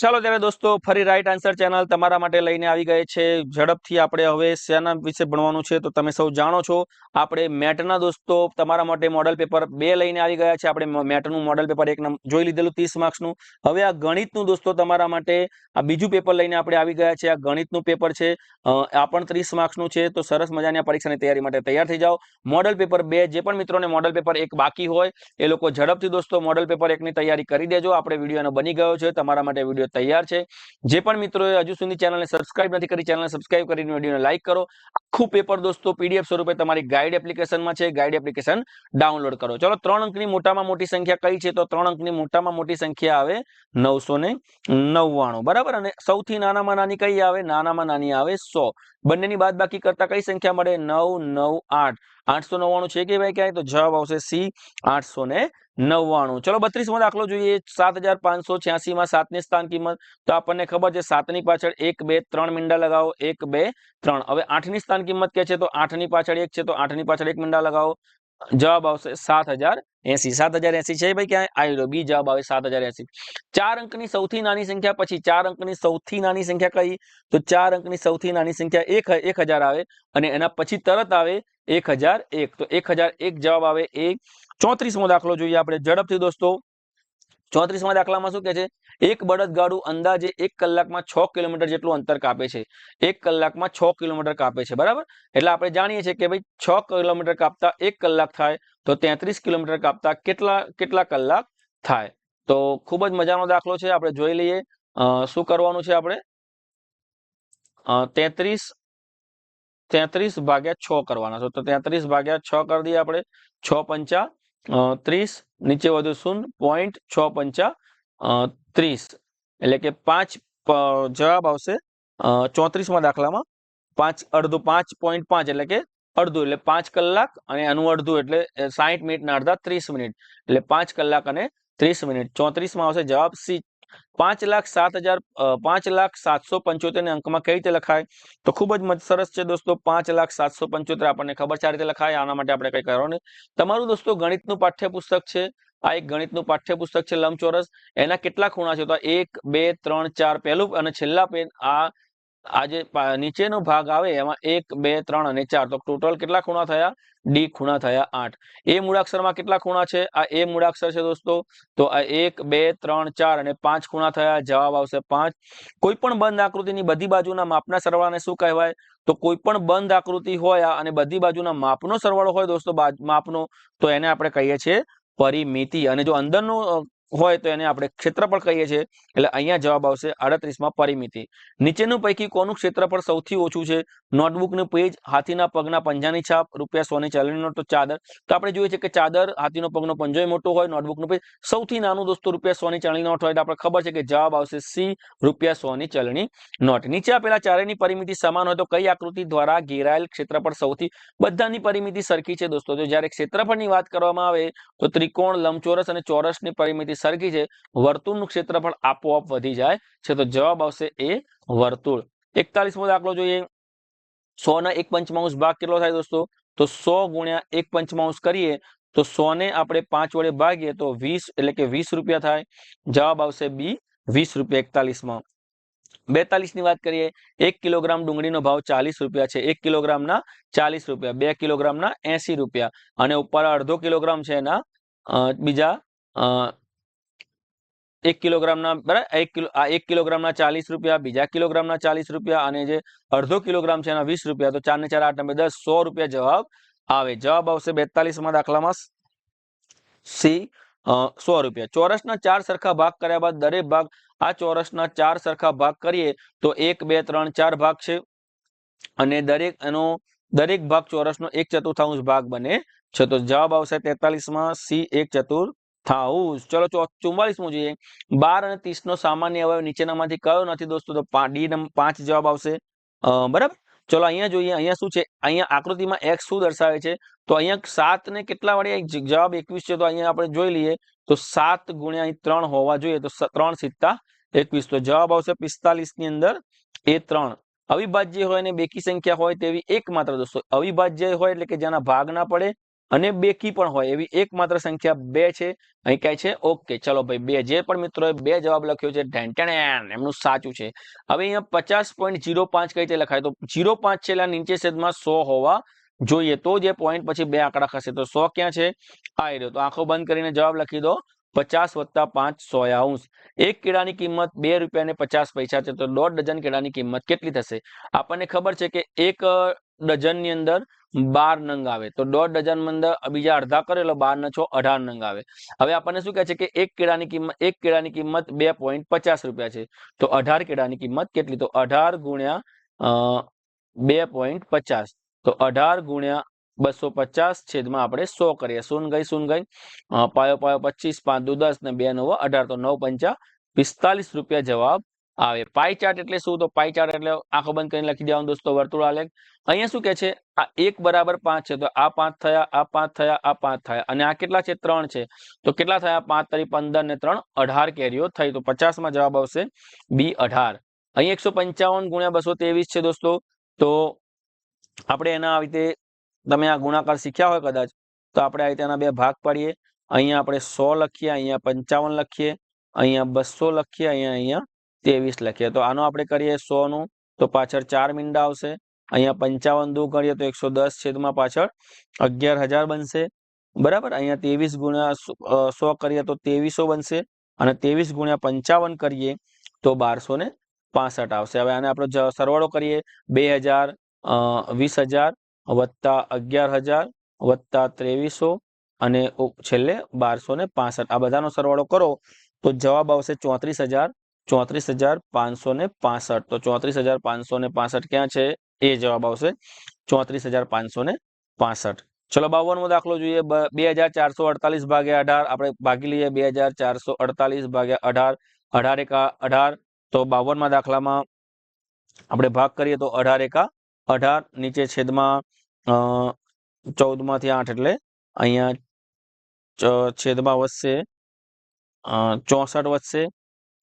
ચાલો ત્યારે દોસ્તો, ફરી રાઈટ આન્સર ચેનલ તમારા માટે લઈને આવી ગઈ છે. ઝડપથી આપણે હવે શેના વિશે ભણવાનું છે તો તમે સૌ જાણો છો. આપણે મેટના દોસ્તો, તમારા માટે મોડલ પેપર બે લઈને આવી ગયા છે. આપણે મેટનું મોડલ પેપર એક જોઈ લીધેલું ત્રીસ માર્ક્સનું હવે આ ગણિતનું દોસ્તો તમારા માટે આ બીજું પેપર લઈને આપણે આવી ગયા છે. આ ગણિતનું પેપર છે. આ પણ ત્રીસ માર્ક્સનું છે. તો સરસ મજાની આ પરીક્ષાની તૈયારી માટે તૈયાર થઈ જાઓ. મોડલ પેપર બે જે પણ મિત્રોને મોડલ પેપર એક બાકી હોય, એ લોકો ઝડપથી દોસ્તો મોડલ પેપર એકની તૈયારી કરી દેજો. આપણે વીડિયો બની ગયો છે. તમારા માટે વીડિયો તૈયાર છે. જે પણ મિત્રોએ હજુ સુધી ચેનલને સબસ્ક્રાઇબ નથી કરી, ચેનલને સબસ્ક્રાઇબ કરીને વિડીયોને લાઇક કરો. આખું પેપર દોસ્તો પીડીએફ સ્વરૂપે તમારી ગાઈડ એપ્લિકેશનમાં છે. ગાઈડ એપ્લિકેશન ડાઉનલોડ કરો. ચલો, ત્રણ અંકની મોટામાં મોટી સંખ્યા કઈ છે? તો ત્રણ અંકની મોટામાં મોટી સંખ્યા આવે નવસો નવ્વાણું. બરાબર? અને સૌથી નાનામાં નાની કઈ આવે? નાનામાં નાની આવે સો. બંનેની બાદ બાકી કરતા કઈ સંખ્યા મળે? નવ નવ, આઠ. આઠસો નવ્વાણું છે કે ભાઈ ક્યાંય? તો જવાબ આવશે સી. આઠસો ને નવ્વાણું. ચલો બત્રીસમો દાખલો જોઈએ. સાત હજાર પાંચસો છ્યાસી માં સાતની સ્થાન કિંમત. તો આપણને ખબર છે સાતની પાછળ એક, બે, ત્રણ મીંડા લગાવો. એક, બે, ત્રણ. હવે આઠની સ્થાન કિંમત કે છે? તો આઠની પાછળ એક છે. તો આઠની પાછળ એક મીંડા લગાવો. જવાબ આવશે સાત હજાર એસી. સાત હજાર એસી છે ભાઈ ક્યાંય? આવી રહ્યો. બી જવાબ આવે સાત હજાર એસી. ચાર અંકની સૌથી નાની સંખ્યા પછી ચાર અંકની સૌથી નાની સંખ્યા કઈ? તો ચાર અંકની સૌથી નાની સંખ્યા એક એક હજાર આવે અને એના પછી તરત આવે એક હજાર એક. તો એક હજાર એક જવાબ આવે એ ચોત્રીસમો દાખલો જોઈએ આપણે. ઝડપથી દોસ્તો. ચોત્રીસમા દાખલામાં શું કે છે? એક બળદગાડું અંદાજે એક કલાકમાં છ કિલોમીટર જેટલું અંતર કાપે છે. એક કલાકમાં છ કિલોમીટર કાપે છે, બરાબર? એટલે આપણે જાણીએ છીએ કે ભાઈ છ કિલોમીટર કાપતા એક કલાક થાય, તો તેત્રીસ કિલોમીટર કાપતા કેટલા કેટલા કલાક થાય? તો ખૂબ જ મજાનો દાખલો છે, આપણે જોઈ લઈએ. શું કરવાનું છે આપણે? તેત્રીસ તેત્રીસ ભાગ્યા છ કરવાના છો. તો તેત્રીસ ભાગ્યા છ કરી દઈએ આપણે, છ પંચા ત્રીસ, નીચે વધુ શૂન્ય પોઈન્ટ છ પંચા ત્રીસ. એટલે કે પાંચ જવાબ આવશે ચોત્રીસમાં દાખલામાં. પાંચ અડધું પાંચ પોઈન્ટ પાંચ એટલે કે અડધું. એટલે પાંચ કલાક અને આનું અડધું એટલે સાહીઠ મિનિટના અડધા ત્રીસ મિનિટ. એટલે પાંચ કલાક અને ત્રીસ મિનિટ. ચોત્રીસમાં આવશે જવાબ સી પાંચ લાખ સાત હજાર પાંચ લાખ સાતસો પંચોતેર ને અંકમાં કઈ રીતે લખાય? તો ખૂબ જ સરસ છે દોસ્તો, પાંચ લાખ સાતસો પંચોતેર આપણને ખબર છે આ રીતે લખાય, આના માટે આપણે કઈ કરવાનું તમારું દોસ્તો ગણિતનું પાઠ્યપુસ્તક છે, આ એક ગણિતનું પાઠ્યપુસ્તક છે લંબચોરસ, એના કેટલા ખૂણા છે? તો એક, બે, ત્રણ, ચાર, પહેલું અને છેલ્લા પેન આ આ જે નીચેનો ભાગ આવે, એમાં એક, બે, ત્રણ અને ચાર. તો ટોટલ કેટલા ખૂણા થયા? ડી ખૂણા થયા આઠ. એ મૂળાક્ષરમાં કેટલા ખૂણા છે? આ એ મૂળાક્ષર છે દોસ્તો. તો આ એક, બે, ત્રણ, ચાર અને પાંચ ખૂણા થયા. જવાબ આવશે પાંચ. કોઈ પણ બંધ આકૃતિની બધી બાજુના માપના સરવાળાને શું કહેવાય? તો કોઈ પણ બંધ આકૃતિ હોય અને બધી બાજુના માપનો સરવાળો હોય દોસ્તો માપનો, તો એને આપણે કહીએ છીએ પરિમિતિ. અને જો અંદરનો હોય તો એને આપણે ક્ષેત્રફળ કહીએ છીએ. એટલે અહીંયા જવાબ આવશે આડત્રીસમાં પરિમિતિ. નીચેનું પૈકી કોનું ક્ષેત્રફળ સૌથી ઓછું છે? નોટબુકનું પેજ, હાથીના પગના પંજાની છાપ, રૂપિયા સોની ચાલીની નોટ, ચાદર. તો આપણે જોઈએ છે કે ચાદર, હાથીનો પગનો પંજો મોટો હોય, નોટબુકનું પેજ સૌથી નાનું દોસ્તો રૂપિયા સોની ચાલીની નોટ હોય. તો આપણે ખબર છે કે જવાબ આવશે સી, રૂપિયા સોની ચલણી નોટ. નીચે આપેલા ચારેયની પરિમિતિ સમાન હોય તો કઈ આકૃતિ દ્વારા ઘેરાયેલ ક્ષેત્રફળ સૌથી બધાની પરિમિતિ સરખી છે દોસ્તો? જો જ્યારે ક્ષેત્રફળની વાત કરવામાં આવે તો ત્રિકોણ, લંબચોરસ અને ચોરસની પરિમિતિ સરખી છે. વર્તુળનું ક્ષેત્રફળ આપોઆપ વધી જાય છે. તો જવાબ આવશે એ વર્તુળ. એકતાલીસમો દાખલો જોઈએ. સો ના એક પંચમાંશ ભાગ કેટલો થાય દોસ્તો? તો સો ગુણ્યા એક પંચમાંશ કરીએ તો સો ને આપણે પાંચ વડે ભાગીએ તો વીસ એટલે કે વીસ રૂપિયા થાય. જવાબ આવશે બી વીસ રૂપિયા એકતાલીસમાં. બેતાલીસની વાત કરીએ. એક કિલોગ્રામ ડુંગળીનો ભાવ ચાલીસ રૂપિયા છે. એક કિલોગ્રામના ચાલીસ રૂપિયા. બે કિલોગ્રામના એસી રૂપિયા. અને ઉપર અડધો કિલોગ્રામ છે એના બીજા એક કિલોગ્રામના, બરાબર? એક કિલો, આ એક કિલોગ્રામના ચાલીસ રૂપિયા, બીજા કિલોગ્રામના ચાલીસ રૂપિયા અને જે અડધો કિલોગ્રામ છે એના વીસ રૂપિયા. તો ચાર ને ચાર આઠ નંબર દસ, સો રૂપિયા જવાબ આવે. જવાબ આવશે બેતાલીસમાં દાખલામાં સી સો રૂપિયા. ચોરસના ચાર સરખા ભાગ કર્યા બાદ દરેક ભાગ, આ ચોરસના ચાર સરખા ભાગ કરીએ તો એક, બે, ત્રણ, ચાર ભાગ છે. અને દરેક એનો, દરેક ભાગ ચોરસનો એક ચતુર્થાંશ ભાગ બને છે. તો જવાબ આવશે તેતાલીસમાં સી, એક ચતુર્થાંશ ચલો ચુમ્માલીસમું જોઈએ. બાર અને ત્રીસ નો સામાન્ય અવયવ નીચેનામાંથી કયો નથી દોસ્તો? તો ડી નંબર પાંચ જવાબ આવશે. બરાબર? ચલો અહીંયા જોઈએ. અહીંયા શું છે? અહીંયા આકૃતિમાં એક્સ શું દર્શાવે છે? તો અહીંયા સાત ને કેટલા વડે જવાબ એકવીસ છે. તો અહીંયા આપણે જોઈ લઈએ. તો સાત ગુણ્યા અહીં ત્રણ હોવા જોઈએ. તો ત્રણ સિત્તા એકવીસ. તો જવાબ આવશે પિસ્તાલીસની અંદર એ ત્રણ. અવિભાજ્ય હોય ને બેકી સંખ્યા હોય તેવી એકમાત્ર દોસ્તો. અવિભાજ્ય હોય એટલે કે જેના ભાગ ના પડે અને બેકી પણ હોય, એવી એકમાત્ર સંખ્યા બે છે. અહીં કહે છે? ઓકે, ચલો ભાઈ, બે. જે પણ મિત્રોએ બે જવાબ લખ્યો છે ઢેન્ટેણ એમનું સાચું છે. હવે અહીંયા પચાસ પોઈન્ટ જીરો પાંચ કઈ રીતે લખાય? તો જીરો પાંચ છે એટલે નીચે છેદમાં સો હોવા જોઈએ. તો જે પોઈન્ટ પછી બે આંકડા ખસે. તો સો ક્યાં છે? આ રહ્યો. તો આંખો બંધ કરીને જવાબ લખી દો. પચાસ વત્તા પાંચ સો અંશ એક કેળાની કિંમત બે રૂપિયા ને પચાસ પૈસા છે. તો દોઢ ડઝન કેળાની કિંમત કેટલી થશે? આપણને ખબર છે કે એક ડઝનની અંદર બાર નંગ આવે. તો દોઢ ડઝન અંદર બીજા અડધા કરે એટલે બાર ને છો અઢાર નંગ આવે. હવે આપણને શું કહે છે કે એક કેળાની કિંમત, એક કેળાની કિંમત બે પોઈન્ટ પચાસ રૂપિયા છે. તો અઢાર કેળાની કિંમત કેટલી? તો અઢાર ગુણ્યા બે પોઈન્ટ પચાસ. તો અઢાર ગુણ્યા બસો પચાસ છેદમાં આપણે સો કરીએ. શૂન ગઈ શૂન ગઈ. પાયો પાયો પચીસ, પાંચ દુ દસ ને બે નવ અઢાર. તો નવ પંચા પિસ્તાલીસ રૂપિયા જવાબ આવે. પાઈ ચાર્ટ એટલે શું? તો પાઈ ચાર્ટ એટલે આંખો બંધ કરીને લખી દેવાનું દોસ્તો, વર્તુળ આલેખ. અહીંયા શું કે છે? આ એક બરાબર પાંચ છે. તો આ પાંચ થયા, આ પાંચ થયા, આ પાંચ થયા. અને આ કેટલા છે? ત્રણ છે. તો કેટલા થયા? પાંચ તરી પંદર ને ત્રણ અઢાર કેરીઓ થઈ. તો પચાસમાં જવાબ આવશે બી અઢાર. અહીં એકસો પંચાવન ગુણ્યા બસો ત્રેવીસ છે દોસ્તો. તો આપણે એના આવી રીતે તમે આ ગુણાકાર શીખ્યા હોય કદાચ, તો આપણે આ રીતે એના બે ભાગ પાડીએ. અહીંયા આપણે સો લખીએ, અહીંયા પંચાવન લખીએ, અહીંયા બસો લખીએ, અહીંયા અહીંયા ત્રેવીસ લખીએ. તો આનો આપણે કરીએ સો નું તો પાછળ ચાર મીંડા આવશે. અહીંયા પંચાવન દુ કરીએ તો એકસો દસ છેદમાં પાછળ અગિયાર હજાર બનશે. બરાબર? અહીંયા ત્રેવીસ ગુણ્યા સો કરીએ તો ત્રેવીસો બનશે. અને ત્રેવીસ ગુણ્યા પંચાવન કરીએ તો બારસો ને પાસઠ આવશે. હવે આને આપણે સરવાળો કરીએ. બે હજાર વીસ હજાર વત્તા અગિયાર હજાર વત્તા ત્રેવીસો અને છેલ્લે બારસો ને પાસઠ. આ બધાનો સરવાળો કરો તો જવાબ આવશે ચોત્રીસ હજાર ચોત્રીસ હજાર પાંચસો ને પાસઠ તો ચોત્રીસ હજાર પાંચસો ને પાસઠ ક્યાં છે એ જવાબ આવશે ચોત્રીસ હજાર પાંચસો ને પાસઠ ચલો બાવનમો દાખલો જોઈએ બે હજાર ચારસો અડતાલીસ ભાગ્યા અઢાર આપણે ભાગી લઈએ બે હજાર ચારસો અડતાલીસ ભાગ્યા અઢાર અઢાર એકા અઢાર તો બાવનમાં દાખલામાં આપણે ભાગ કરીએ તો અઢાર એકા અઢાર નીચે છેદમાં ચૌદમાંથી આઠ એટલે અહીંયા છેદમાં વધશે ચોસઠ વધશે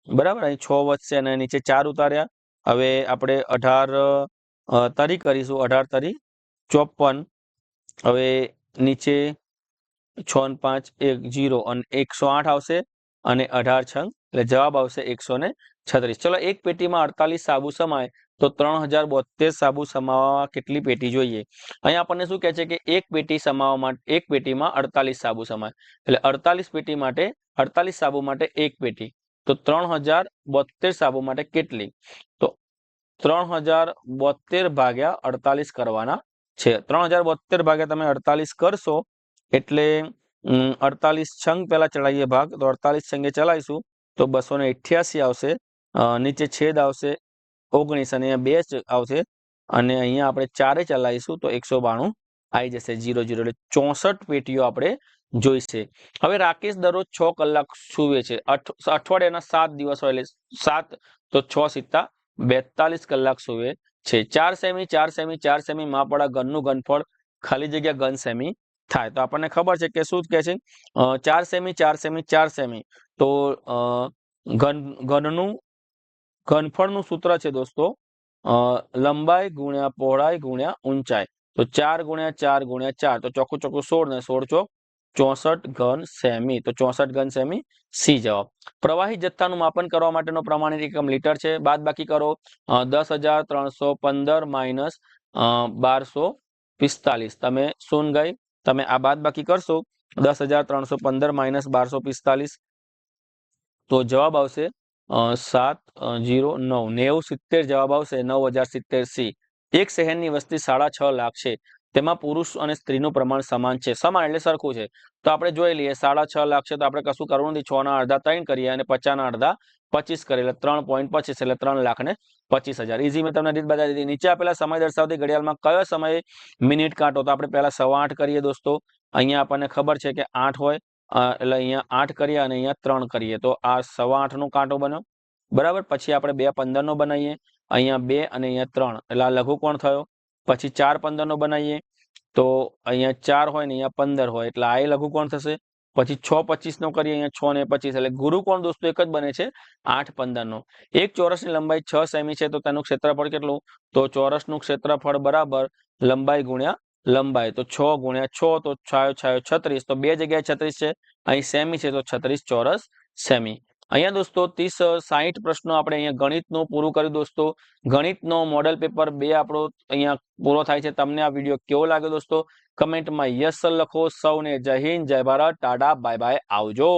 બરાબર? અહીં છ વધશે અને નીચે ચાર ઉતાર્યા. હવે આપણે અઢાર તરી કરીશું. અઢાર તરી ચોપન. હવે નીચે છ પાંચ, એક, જીરો અને એકસો આઠ આવશે અને અઢાર છંગ, એટલે જવાબ આવશે એકસો ને છત્રીસ. ચલો, એક પેટીમાં અડતાલીસ સાબુ સમાય, તો ત્રણ હજાર બોતેર સાબુ સમાવવા કેટલી પેટી જોઈએ? અહીંયા આપણને શું કહે છે કે એક પેટી સમાવવા માટે, એક પેટીમાં અડતાલીસ સાબુ સમાય. એટલે અડતાલીસ પેટી માટે, અડતાલીસ સાબુ માટે એક પેટી. તો ત્રણ હજાર બોતેર સાબુ માટે કેટલી? તો ત્રણ હજાર બોતેર ભાગ્યા અડતાલીસ કરવાના છે. ત્રણ હજાર બોતેર ભાગ્યા તમે અડતાલીસ કરશો એટલે અડતાલીસ છંગ પહેલા ચડાવીએ ભાગ. તો અડતાલીસ છંગે ચલાવીશું તો બસો ને આવશે. નીચે છેદ આવશે ઓગણીસ અને બે આવશે. અને અહીંયા આપણે ચારે ચલાવીશું તો એકસો બાણું આવી જશે. જીરો જીરો એટલે ચોસઠ પેટીઓ આપણે જોઈશે. હવે રાકેશ દરરોજ છ કલાક સુવે છે. અઠવાડિયાના સાત દિવસ હોય એટલે સાત, તો છ સિત્તા બેતાલીસ કલાક સુવે છે. ચાર સેમી ચાર સેમી ચાર સેમી માપડા ઘનનું ઘનફળ ખાલી જગ્યા ઘન સેમી થાય. તો આપણને ખબર છે કે શું કે છે? ચાર સેમી ચાર સેમી ચાર સેમી. તો ઘન, ઘનનું ઘનફળનું સૂત્ર છે દોસ્તો લંબાઈ ગુણ્યા પહોળાઈ ગુણ્યા ઊંચાઈ. તો ચાર ગુણ્યા ચાર ગુણ્યા ચાર. તો ચોખ્ખું ચોખ્ખું સોળ ને સોળ ચોક ચોસઠ ઘન સેમી. તો ચોસઠ ઘન સેમી સી જવાબ. પ્રવાહી જથ્થાનું માપન કરવા માટેનો પ્રમાણિત એકમ લીટર છે. બાદ બાકી કરો દસ હજાર ત્રણસો પંદર માઇનસ બારસો પિસ્તાલીસ. તમે શૂન ગઈ? તમે આ બાદ બાકી કરશો. દસ હજાર ત્રણસો પંદર માઇનસ બારસો પિસ્તાલીસ. તો જવાબ આવશે સાત જીરો, નવ. નેવું સિત્તેર જવાબ આવશે. નવ હજાર સિત્તેર સી. એક શહેરની વસ્તી સાડા છ લાખ છે. તેમાં પુરુષ અને સ્ત્રીનું પ્રમાણ સમાન છે. સમાન એટલે સરખું છે. તો આપણે જોઈ લઈએ, સાડા છ લાખ છે તો આપણે કશું કરવું નથી. છ ના અડધા ત્રણ કરીએ અને પચાસના અડધા પચીસ કરીએ. એટલે ત્રણ પોઈન્ટ પચીસ એટલે ત્રણ લાખ ને પચીસ હજાર. ઇઝી મેં તમને રીત બતાવી દીધી. નીચે આપેલા સમય દર્શાવતી ઘડિયાળમાં કયો સમયે મિનિટ કાંટો? તો આપણે પહેલા સવા આઠ કરીએ દોસ્તો. અહીંયા આપણને ખબર છે કે આઠ હોય એટલે અહીંયા આઠ કરીએ અને અહીંયા ત્રણ કરીએ. તો આ સવા આઠ નો કાંટો બન્યો. બરાબર? પછી આપણે બે પંદર નો બનાવીએ. અહીંયા બે અને અહીંયા ત્રણ. એટલે આ લઘુકોણ થયો? પછી ચાર પંદર નો બનાવીએ, તો અહીંયા ચાર હોય ને અહીંયા પંદર હોય, એટલે આ એ લઘુકોણ થશે? પછી છ પચીસ નો કરીએ અહીંયા છ ને પચીસ, એટલે ગુરુકોણ દોસ્તો એક જ બને છે? આઠ પંદર નો એક ચોરસની લંબાઈ છ સેમી છે, તો તેનું ક્ષેત્રફળ કેટલું? તો ચોરસનું ક્ષેત્રફળ બરાબર લંબાઈ ગુણ્યા લંબાઈ, તો છ ગુણ્યા છ, તો છાયો છાયો છત્રીસ, તો બે જગ્યાએ છત્રીસ છે, અહીં સેમી છે, તો છત્રીસ ચોરસ સેમી. અહીંયા દોસ્તો ત્રીસ સાહીઠ પ્રશ્નો આપણે અહીંયા ગણિતનું પૂરું કર્યું દોસ્તો. ગણિતનો મોડેલ પેપર બે આપણો અહીંયા પૂરો થાય છે. તમને આ વીડિયો કેવો લાગ્યો દોસ્તો? કમેન્ટમાં યસ લખો. સૌને જય હિન્દ, જય ભારત. ટાટા બાય બાય આવજો.